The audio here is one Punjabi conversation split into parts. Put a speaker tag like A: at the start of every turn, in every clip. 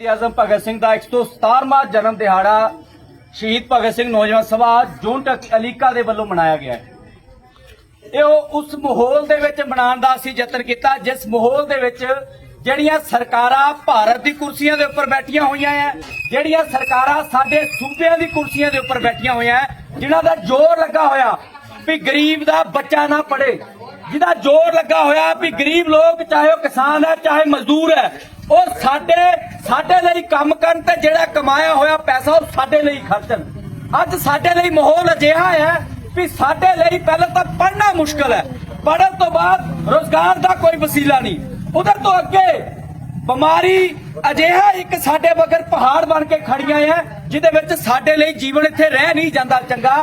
A: ਆਜ਼ਮ ਭਗਤ ਸਿੰਘ ਦਾ 117ਵਾਂ ਜਨਮ ਦਿਹਾੜਾ ਸ਼ਹੀਦ ਭਗਤ ਸਿੰਘ ਨੌਜਵਾਨ ਸਭਾ ਜੂਨਟ ਅਲੀਕਾ ਦੇ ਵੱਲੋਂ ਮਨਾਇਆ ਗਿਆ ਹੈ। ਇਹ ਉਸ ਮਾਹੌਲ ਦੇ ਵਿੱਚ ਮਨਾਉਣ ਦਾ ਅਸੀਂ ਯਤਨ ਕੀਤਾ ਜਿਸ ਮਾਹੌਲ ਦੇ ਵਿੱਚ ਜਿਹੜੀਆਂ ਸਰਕਾਰਾਂ ਭਾਰਤ ਦੀ ਕੁਰਸੀਆਂ ਦੇ ਉੱਪਰ ਬੈਠੀਆਂ ਹੋਈਆਂ ਐ ਜਿਹੜੀਆਂ ਸਰਕਾਰਾਂ ਸਾਡੇ ਸੂਬਿਆਂ ਦੀ ਕੁਰਸੀਆਂ ਦੇ ਉੱਪਰ ਬੈਠੀਆਂ ਹੋਈਆਂ ਐ, ਜਿਨ੍ਹਾਂ ਦਾ ਜ਼ੋਰ ਲੱਗਾ ਹੋਇਆ ਵੀ ਗਰੀਬ ਦਾ ਬੱਚਾ ਨਾ ਪੜੇ ਜਿਹਦਾ ਜ਼ੋਰ ਲੱਗਾ ਹੋਇਆ ਵੀ ਗਰੀਬ ਲੋਕ ਚਾਹੇ ਉਹ ਕਿਸਾਨ ਹੈ ਚਾਹੇ ਮਜ਼ਦੂਰ ਹੈ ਉਹ ਸਾਡੇ ਸਾਡੇ ਲਈ ਕੰਮ ਕਰਨ ਤੇ ਜਿਹੜਾ ਕਮਾਇਆ ਹੋਇਆ ਪੈਸਾ ਉਹ ਸਾਡੇ ਲਈ ਖਰਚਣ। ਅੱਜ ਸਾਡੇ ਲਈ ਮਾਹੌਲ ਅਜਿਹਾ ਹੈ ਵੀ ਸਾਡੇ ਲਈ ਪਹਿਲਾਂ ਤਾਂ ਪੜ੍ਹਨਾ ਮੁਸ਼ਕਲ ਹੈ। ਪੜ੍ਹਨ ਤੋਂ ਬਾਅਦ ਰੋਜ਼ਗਾਰ ਦਾ ਕੋਈ ਵਸੀਲਾ ਨਹੀਂ। ਉਧਰ ਤੋਂ ਅੱਗੇ ਬਿਮਾਰੀ ਅਜਿਹਾ ਇੱਕ ਸਾਡੇ ਮਗਰ ਪਹਾੜ ਬਣ ਕੇ ਖੜੀਆਂ ਹੈ ਜਿਹਦੇ ਵਿੱਚ ਸਾਡੇ ਲਈ ਜੀਵਨ ਇੱਥੇ ਰਹਿ ਨਹੀਂ ਜਾਂਦਾ ਚੰਗਾ।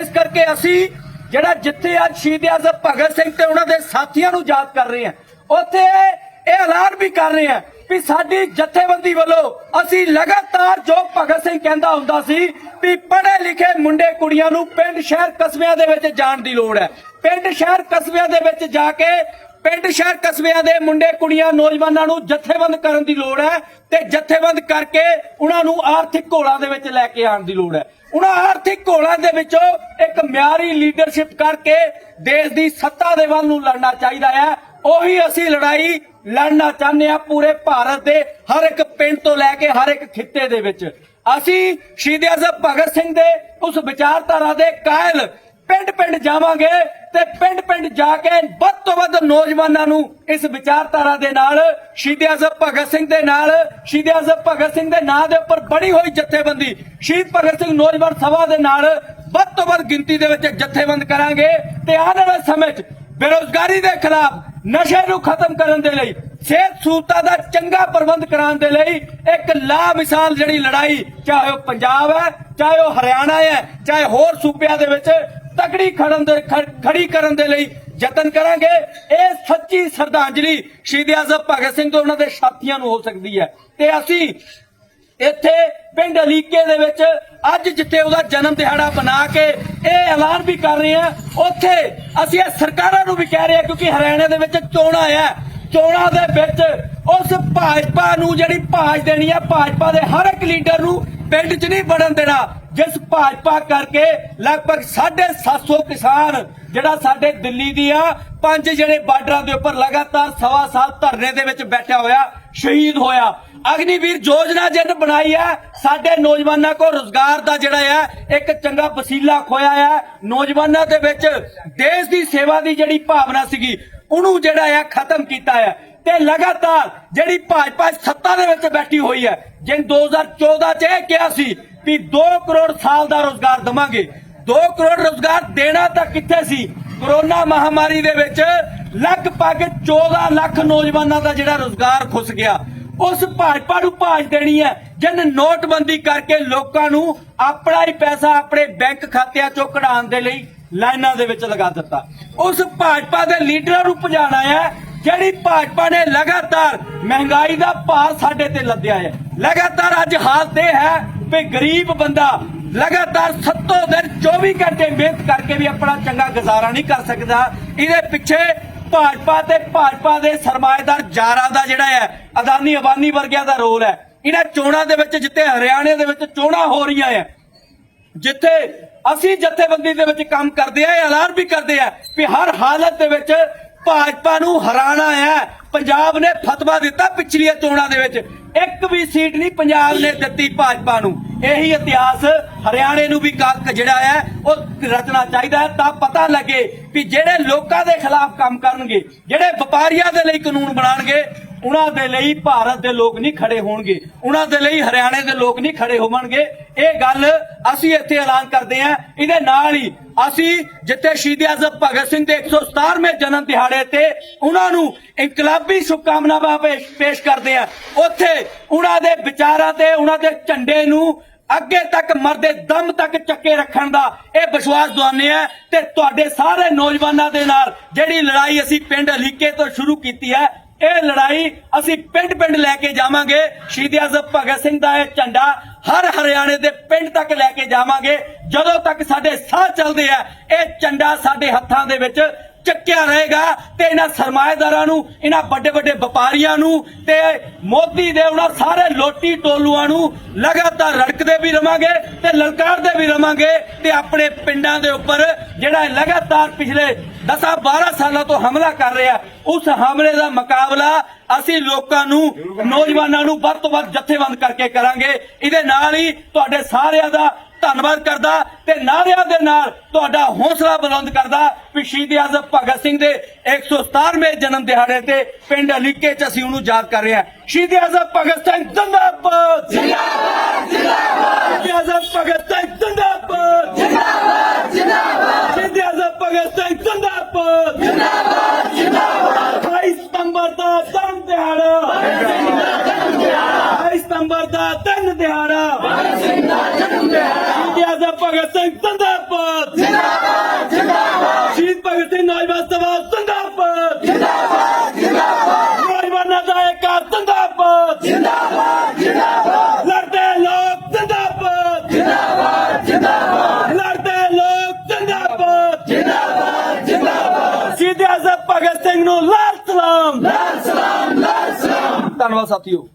A: ਇਸ ਕਰਕੇ ਅਸੀਂ ਜਿਹੜਾ ਜਿੱਥੇ ਅੱਜ ਸ਼ਹੀਦ ਆਜ਼ਮ ਭਗਤ ਸਿੰਘ ਤੇ ਉਹਨਾਂ ਦੇ ਸਾਥੀਆਂ ਨੂੰ ਯਾਦ ਕਰ ਰਹੇ ਹਾਂ ਉੱਥੇ ਇਹ ਐਲਾਨ ਵੀ ਕਰ ਰਹੇ ਹਾਂ ਵੀ ਸਾਡੀ ਜਥੇਬੰਦੀ ਵੱਲੋਂ ਅਸੀਂ ਲਗਾਤਾਰ ਜੋ ਭਗਤ ਸਿੰਘ ਕਹਿੰਦਾ ਹੁੰਦਾ ਸੀ ਵੀ ਪੜ੍ਹੇ ਲਿਖੇ ਮੁੰਡੇ ਕੁੜੀਆਂ ਨੂੰ ਪਿੰਡ ਸ਼ਹਿਰ ਕਸਬਿਆਂ ਦੇ ਵਿੱਚ ਜਾਣ ਦੀ ਲੋੜ ਹੈ। ਪਿੰਡ ਸ਼ਹਿਰ ਕਸਬਿਆਂ ਦੇ ਵਿੱਚ ਜਾ ਕੇ ਪਿੰਡ ਸ਼ਹਿਰ ਕਸਬਿਆਂ ਦੇ ਮੁੰਡੇ ਕੁੜੀਆਂ ਨੌਜਵਾਨਾਂ ਨੂੰ ਜਥੇਬੰਦ ਕਰਨ ਦੀ ਲੋੜ ਹੈ ਤੇ ਜਥੇਬੰਦ ਕਰਕੇ ਉਹਨਾਂ ਨੂੰ ਆਰਥਿਕ ਘੋਲਾਂ ਦੇ ਵਿੱਚ ਲੈ ਕੇ ਆਉਣ ਦੀ ਲੋੜ ਹੈ। ਉਹਨਾਂ ਆਰਥਿਕ ਘੋਲਾਂ ਦੇ ਵਿੱਚੋਂ ਇੱਕ ਮਿਆਰੀ ਲੀਡਰਸ਼ਿਪ ਕਰਕੇ ਦੇਸ਼ ਦੀ ਸੱਤਾ ਦੇ ਵੱਲ ਨੂੰ ਲੜਨਾ ਚਾਹੀਦਾ ਹੈ। ਉਹੀ ਅਸੀਂ ਲੜਾਈ ਲੜਨਾ ਚਾਹੁੰਦੇ ਆ ਪੂਰੇ ਭਾਰਤ ਦੇ ਹਰ ਇੱਕ ਪਿੰਡ ਤੋਂ ਲੈ ਕੇ ਹਰ ਇੱਕ ਖਿੱਤੇ ਦੇ ਵਿੱਚ। ਅਸੀਂ ਸ਼ਹੀਦ ਆਜ਼ਮ ਭਗਤ ਸਿੰਘ ਦੇ ਉਸ ਵਿਚਾਰਧਾਰਾ ਦੇ ਕਾਇਲ ਪਿੰਡ ਪਿੰਡ ਜਾਵਾਂਗੇ ਤੇ ਪਿੰਡ ਪਿੰਡ ਜਾ ਕੇ ਵੱਧ ਤੋਂ ਵੱਧ ਨੌਜਵਾਨਾਂ ਨੂੰ ਇਸ ਵਿਚਾਰਧਾਰਾ ਦੇ ਨਾਲ, ਸ਼ਹੀਦ ਆਜ਼ਮ ਭਗਤ ਸਿੰਘ ਦੇ ਨਾਲ, ਸ਼ਹੀਦ ਆਜ਼ਮ ਭਗਤ ਸਿੰਘ ਦੇ ਨਾਂ ਦੇ ਉੱਪਰ ਬਣੀ ਹੋਈ ਜਥੇਬੰਦੀ, ਸ਼ਹੀਦ ਭਗਤ ਸਿੰਘ ਨੌਜਵਾਨ ਸਭਾ ਦੇ ਨਾਲ ਵੱਧ ਤੋਂ ਵੱਧ ਗਿਣਤੀ ਦੇ ਵਿੱਚ ਜਥੇਬੰਦ ਕਰਾਂਗੇ ਤੇ ਆਉਣ ਵਾਲੇ ਸਮੇਂ 'ਚ ਬੇਰੋਜ਼ਗਾਰੀ ਦੇ ਖਿਲਾਫ ਨਸ਼ੇ ਨੂੰ ਖਤਮ ਕਰਨ ਦੇ ਲਈ, ਸਿਹਤ ਸਹੂਲਤਾਂ ਦਾ ਚੰਗਾ ਪ੍ਰਬੰਧ ਕਰਾਉਣ ਦੇ ਲਈ ਇੱਕ ਲਾ ਮਿਸਾਲ ਜਿਹੜੀ ਲੜਾਈ, ਚਾਹੇ ਉਹ ਪੰਜਾਬ ਹੈ, ਚਾਹੇ ਉਹ ਹਰਿਆਣਾ ਹੈ, ਚਾਹੇ ਹੋਰ ਸੂਬਿਆਂ ਦੇ ਵਿੱਚ ਤਕੜੀ ਖੜਨ ਦੇ ਖੜੀ ਕਰਨ ਦੇ ਲਈ ਯਤਨ ਕਰਾਂਗੇ। ਇਹ ਸੱਚੀ ਸ਼ਰਧਾਂਜਲੀ ਸ਼ਹੀਦ ਆਜ਼ਮ ਭਗਤ ਸਿੰਘ ਤੇ ਉਹਨਾਂ ਦੇ ਸਾਥੀਆਂ ਨੂੰ ਹੋ ਸਕਦੀ ਹੈ। ਤੇ ਅਸੀਂ ਇੱਥੇ ਪਿੰਡ ਅਲੀਕੇ ਦੇ ਵਿੱਚ ਅੱਜ ਜਿੱਥੇ ਉਹਦਾ ਜਨਮ ਦਿਹਾੜਾ ਬਣਾ ਕੇ ਇਹ ਐਲਾਨ ਵੀ ਕਰ ਰਹੇ ਆ, ਉੱਥੇ ਅਸੀਂ ਇਹ ਸਰਕਾਰਾਂ ਨੂੰ ਵੀ ਕਹਿ ਰਹੇ ਆ, ਕਿਉਂਕਿ ਹਰਿਆਣਾ ਦੇ ਵਿੱਚ ਚੋਣਾਂ ਆ। ਚੋਣਾਂ ਦੇ ਵਿੱਚ ਉਸ ਭਾਜਪਾ ਨੂੰ ਜਿਹੜੀ ਭਾਜ ਦੇਣੀ ਆ, ਭਾਜਪਾ ਦੇ ਹਰ ਇੱਕ ਲੀਡਰ ਨੂੰ ਪਿੰਡ 'ਚ ਨਹੀਂ ਵੜਨ ਦੇਣਾ। ਜਿਸ ਭਾਜਪਾ ਕਰਕੇ ਲਗਭਗ 750 ਕਿਸਾਨ ਜਿਹੜਾ ਸਾਡੇ ਦਿੱਲੀ ਦੀ ਆ, ਪੰਜ ਜਿਹੜੇ ਬਾਰਡਰਾਂ ਦੇ ਉੱਪਰ ਲਗਾਤਾਰ ਸਵਾ ਸਾਲ ਧਰਨੇ ਦੇ ਵਿੱਚ ਬੈਠਾ ਹੋਇਆ ਸ਼ਹੀਦ ਹੋਇਆ। ਅਗਨੀਵੀਰ ਯੋਜਨਾ ਜਿਹਨ ਬਣਾਈ ਹੈ। ਸਾਡੇ ਨੌਜਵਾਨਾਂ ਕੋ ਰੋਜ਼ਗਾਰ ਦਾ ਜਿਹੜਾ ਹੈ, ਇੱਕ ਚੰਗਾ ਵਸੀਲਾ ਖੋਇਆ ਹੈ। ਨੌਜਵਾਨਾਂ ਦੇ ਵਿੱਚ ਦੇਸ਼ ਦੀ ਸੇਵਾ ਦੀ ਜਿਹੜੀ ਭਾਵਨਾ ਸੀਗੀ, ਉਹਨੂੰ ਜਿਹੜਾ ਹੈ ਖਤਮ ਕੀਤਾ ਹੈ। ਤੇ ਲਗਾਤਾਰ ਜਿਹੜੀ ਭਾਜਪਾ ਸੱਤਾ ਦੇ ਵਿੱਚ ਬੈਠੀ ਹੋਈ ਹੈ ਜਿਨ 2014 ਚ ਇਹ ਕਿਹਾ ਸੀ ਵੀ 2 ਕਰੋੜ ਸਾਲ ਦਾ ਰੋਜ਼ਗਾਰ ਦਵਾਂਗੇ। 2 ਕਰੋੜ ਰੋਜ਼ਗਾਰ ਦੇਣਾ ਤਾਂ ਕਿੱਥੇ ਸੀ? ਕਰੋਨਾ ਮਹਾਮਾਰੀ ਦੇ ਵਿੱਚ ਲਗਭਗ 14 ਲੱਖ ਨੌਜਵਾਨਾਂ ਦਾ ਜਿਹੜਾ ਰੋਜ਼ਗਾਰ ਖੁੱਸ ਗਿਆ, ਉਸ ਭਾਜਪਾ ਨੂੰ ਭਾਜ ਦੇਣੀ ਹੈ। ਜਿਨ ਨੋਟਬੰਦੀ ਕਰਕੇ ਲੋਕਾਂ ਨੂੰ ਆਪਣਾ ਹੀ ਪੈਸਾ ਆਪਣੇ ਬੈਂਕ ਖਾਤਿਆਂ ਚੋਂ ਕਢਾਉਣ ਦੇ ਲਈ ਲਾਈਨਾਂ ਦੇ ਵਿੱਚ ਲਗਾ ਦਿੱਤਾ। ਉਸ ਭਾਜਪਾ ਦੇ ਲੀਡਰਾਂ ਨੂੰ ਭਜਾਣਾ ਹੈ, ਜਿਹੜੀ ਭਾਜਪਾ ਨੇ ਲਗਾਤਾਰ ਮਹਿੰਗਾਈ ਦਾ ਭਾਰ ਸਾਡੇ ਤੇ ਲੱਦਿਆ ਹੈ। ਲਗਾਤਾਰ ਅੱਜ ਹਾਲਤ ਇਹ ਹੈ ਵੀ ਗਰੀਬ ਬੰਦਾ ਲਗਾਤਾਰ ਸੱਤੋ ਦਿਨ 24 ਘੰਟੇ ਮਿਹਨਤ ਕਰਕੇ ਵੀ ਆਪਣਾ ਚੰਗਾ ਗੁਜ਼ਾਰਾ ਨਹੀਂ ਕਰ ਸਕਦਾ। ਇਹਦੇ ਪਿੱਛੇ ਭਾਜਪਾ ਤੇ ਭਾਜਪਾ ਦੇ ਸਰਮਾਏਦਾਰ ਜਾਰਾਂ ਦਾ ਜਿਹੜਾ ਹੈ, ਅਦਾਨੀ ਅਬਾਨੀ ਵਰਗਿਆਂ ਦਾ ਰੋਲ ਹੈ। ਇਹਨਾਂ ਚੋਣਾਂ ਦੇ ਵਿੱਚ ਜਿੱਤੇ ਹਰਿਆਣੇ ਦੇ ਵਿੱਚ ਚੋਣਾਂ ਹੋ ਰਹੀਆਂ ਹੈ, ਜਿੱਥੇ ਅਸੀਂ ਜਥੇਬੰਦੀ ਦੇ ਵਿੱਚ ਕੰਮ ਕਰਦੇ ਆ ਐਲਾਨ ਵੀ ਕਰਦੇ ਆ ਵੀ ਹਰ ਹਾਲਤ ਦੇ ਵਿੱਚ ਭਾਜਪਾ ਨੂੰ ਹਰਾਣਾ ਹੈ। ਪੰਜਾਬ ਨੇ ਫਤਵਾ ਦਿੱਤਾ ਪਿਛਲੀਆਂ ਚੋਣਾਂ ਦੇ ਵਿੱਚ। ਇੱਕ ਵੀ ਸੀਟ ਨਹੀਂ ਪੰਜਾਬ ਨੇ ਦਿੱਤੀ ਭਾਜਪਾ ਨੂੰ। ਇਹੀ ਇਤਿਹਾਸ ਹਰਿਆਣੇ ਨੂੰ ਵੀ ਕਾ- ਜਿਹੜਾ ਹੈ, ਉਹ ਰਚਣਾ ਚਾਹੀਦਾ ਹੈ ਤਾਂ ਪਤਾ ਲੱਗੇ ਕਿ ਜਿਹੜੇ ਲੋਕਾਂ ਦੇ ਖਿਲਾਫ ਕੰਮ ਕਰਨਗੇ, ਜਿਹੜੇ ਵਪਾਰੀਆਂ ਦੇ ਲਈ ਕਾਨੂੰਨ ਬਣਾਉਣਗੇ ਉਹਨਾਂ ਦੇ ਲਈ ਭਾਰਤ ਦੇ ਲੋਕ ਨਹੀਂ ਖੜੇ ਹੋਣਗੇ। ਉਹਨਾਂ ਦੇ ਲਈ ਹਰਿਆਣੇ ਦੇ ਲੋਕ ਨਹੀਂ ਖੜੇ ਹੋਣਗੇ ਇਹ ਗੱਲ ਅਸੀਂ ਇੱਥੇ ਐਲਾਨ ਕਰਦੇ ਹਾਂ। ਇਹਦੇ ਨਾਲ ਹੀ ਅਸੀਂ ਜਿੱਥੇ ਸ਼ਹੀਦ ਆਜ਼ਮ ਭਗਤ ਸਿੰਘ ਦੇ 117ਵੇਂ ਜਨਮ ਦਿਹਾੜੇ ਤੇ ਉਹਨਾਂ ਨੂੰ ਇਨਕਲਾਬੀ ਸ਼ੁਭਕਾਮਨਾਵਾਂ ਪੇਸ਼ ਕਰਦੇ ਹਾਂ। ਉੱਥੇ ਉਹਨਾਂ ਦੇ ਵਿਚਾਰਾਂ ਤੇ ਉਹਨਾਂ ਦੇ ਝੰਡੇ ਨੂੰ ਅੱਗੇ ਤੱਕ ਮਰਦੇ ਦਮ ਤੱਕ ਚੱਕੇ ਰੱਖਣ ਦਾ ਇਹ ਵਿਸ਼ਵਾਸ ਦਵਾਉਂਦੇ ਆ ਤੇ ਤੁਹਾਡੇ ਸਾਰੇ ਨੌਜਵਾਨਾਂ ਦੇ ਨਾਲ ਜਿਹੜੀ ਲੜਾਈ ਅਸੀਂ ਪਿੰਡ ਹਲੀਕੇ ਤੋਂ ਸ਼ੁਰੂ ਕੀਤੀ ਹੈ ਇਹ ਲੜਾਈ ਅਸੀਂ ਪਿੰਡ ਪਿੰਡ ਲੈ ਕੇ ਜਾਵਾਂਗੇ। ਸ਼ਹੀਦ ਆਜ਼ਮ ਭਗਤ ਸਿੰਘ ਦਾ ਇਹ ਝੰਡਾ ਹਰ ਹਰਿਆਣੇ ਦੇ ਪਿੰਡ ਤੱਕ ਲੈ ਕੇ ਜਾਵਾਂਗੇ। ਜਦੋਂ ਤੱਕ ਸਾਡੇ ਸਾਹ ਚੱਲਦੇ ਆ, ਇਹ ਝੰਡਾ ਸਾਡੇ ਹੱਥਾਂ ਦੇ ਵਿੱਚ ਚੱਕਿਆ ਰਹੇਗਾ ਤੇ ਇਹਨਾਂ ਸਰਮਾਏਦਾਰਾਂ ਨੂੰ, ਇਹਨਾਂ ਵੱਡੇ ਵੱਡੇ ਵਪਾਰੀਆਂ ਨੂੰ ਤੇ ਮੋਦੀ ਦੇ ਉਹਨਾਂ ਸਾਰੇ ਲੋਟੀ ਟੋਲੂਆਂ ਨੂੰ ਲਗਾਤਾਰ ਰੜਕਦੇ ਵੀ ਰਵਾਂਗੇ ਤੇ ਲਲਕਾਰਦੇ ਵੀ ਰਵਾਂਗੇ ਤੇ ਆਪਣੇ ਪਿੰਡਾਂ ਦੇ ਉੱਪਰ ਜਿਹੜਾ ਲਗਾਤਾਰ ਪਿਛਲੇ 10 12 ਸਾਲਾਂ ਤੋਂ ਹਮਲਾ ਕਰ ਰਿਹਾ, ਉਸ ਹਮਲੇ ਦਾ ਮੁਕਾਬਲਾ ਅਸੀਂ ਲੋਕਾਂ ਨੂੰ, ਨੌਜਵਾਨਾਂ ਨੂੰ ਵੱਧ ਤੋਂ ਵੱਧ ਜਥੇਬੰਦ ਕਰਕੇ ਕਰਾਂਗੇ। ਇਹਦੇ ਨਾਲ ਹੀ ਤੁਹਾਡੇ ਸਾਰਿਆਂ ਦਾ ਧੰਨਵਾਦ ਕਰਦਾ ਤੇ ਨਾਰਿਆਂ ਦੇ ਨਾਲ ਤੁਹਾਡਾ ਹੌਸਲਾ ਬੁਲੰਦ ਕਰਦਾ ਵੀ ਸ਼ਹੀਦ ਆਜ਼ਮ ਭਗਤ ਸਿੰਘ ਦੇ 117ਵੇਂ ਜਨਮ ਦਿਹਾੜੇ ਤੇ ਪਿੰਡ ਅਲੀਕੇ ਚ ਅਸੀਂ ਉਹਨੂੰ ਯਾਦ ਕਰ ਰਹੇ ਹਾਂ। ਸ਼ਹੀਦ ਆਜ਼ਮ ਭਗਤ ਸਿੰਘ ਜਿੰਦਾਬਾਦ! ਜਿੰਦਾਬਾਦ ਜਿੰਦਾਬਾਦ! ਸ਼ਹੀਦ ਆਜ਼ਮ ਭਗਤ ਸਿੰਘ ਜਿੰਦਾਬਾਦ! ਜਿੰਦਾਬਾਦ ਜਿੰਦਾਬਾਦ! ਸ਼ਹੀਦ ਆਜ਼ਮ ਭਗਤ ਸਿੰਘ ਜਿੰਦਾਬਾਦ! ਜਿੰਦਾਬਾਦ ਜਿੰਦਾਬਾਦ! 28 ਸਤੰਬਰ ਦਾ ਜਨਮ ਦਿਹਾੜਾ। ਭਗਤ ਸਿੰਘ ਦਾ ਜਨਮ ਦਿਹਾੜਾ। 28 ਸਤੰਬਰ ਦਾ ਦਿਨ ਦਿਹਾੜਾ। ਸ਼ਹੀਦ ਆਜ਼ਮ ਭਗਤ ਸਿੰਘ ਜਿੰਦਾਬਾਦ ਜਿੰਦਾਬਾਦ ਜਿੰਦਾਬਾਦ। ਸ਼ਹੀਦ ਭਗਤ ਸਿੰਘ ਨੌਜਵਾਨ ਸਭਾ ਜਿੰਦਾਬਾਦ ਜਿੰਦਾਬਾਦ ਜਿੰਦਾਬਾਦ। ਨੌਜਵਾਨਾਂ ਦਾ ਏਕਾ ਜਿੰਦਾਬਾਦ ਜਿੰਦਾਬਾਦ ਜਿੰਦਾਬਾਦ। ਲੜਦੇ ਲੋਕ ਜਿੰਦਾਬਾਦ ਜਿੰਦਾਬਾਦ ਜਿੰਦਾਬਾਦ। ਲੜਦੇ ਲੋਕ ਜਿੰਦਾਬਾਦ ਜਿੰਦਾਬਾਦ ਜਿੰਦਾਬਾਦ। ਸ਼ਹੀਦ ਆਜ਼ਮ ਭਗਤ ਸਿੰਘ ਨੂੰ ਲਾਲ ਸਲਾਮ। ਲਾਲ ਸਲਾਮ ਲਾਲ ਸਲਾਮ। ਧੰਨਵਾਦ ਸਾਥੀਓ।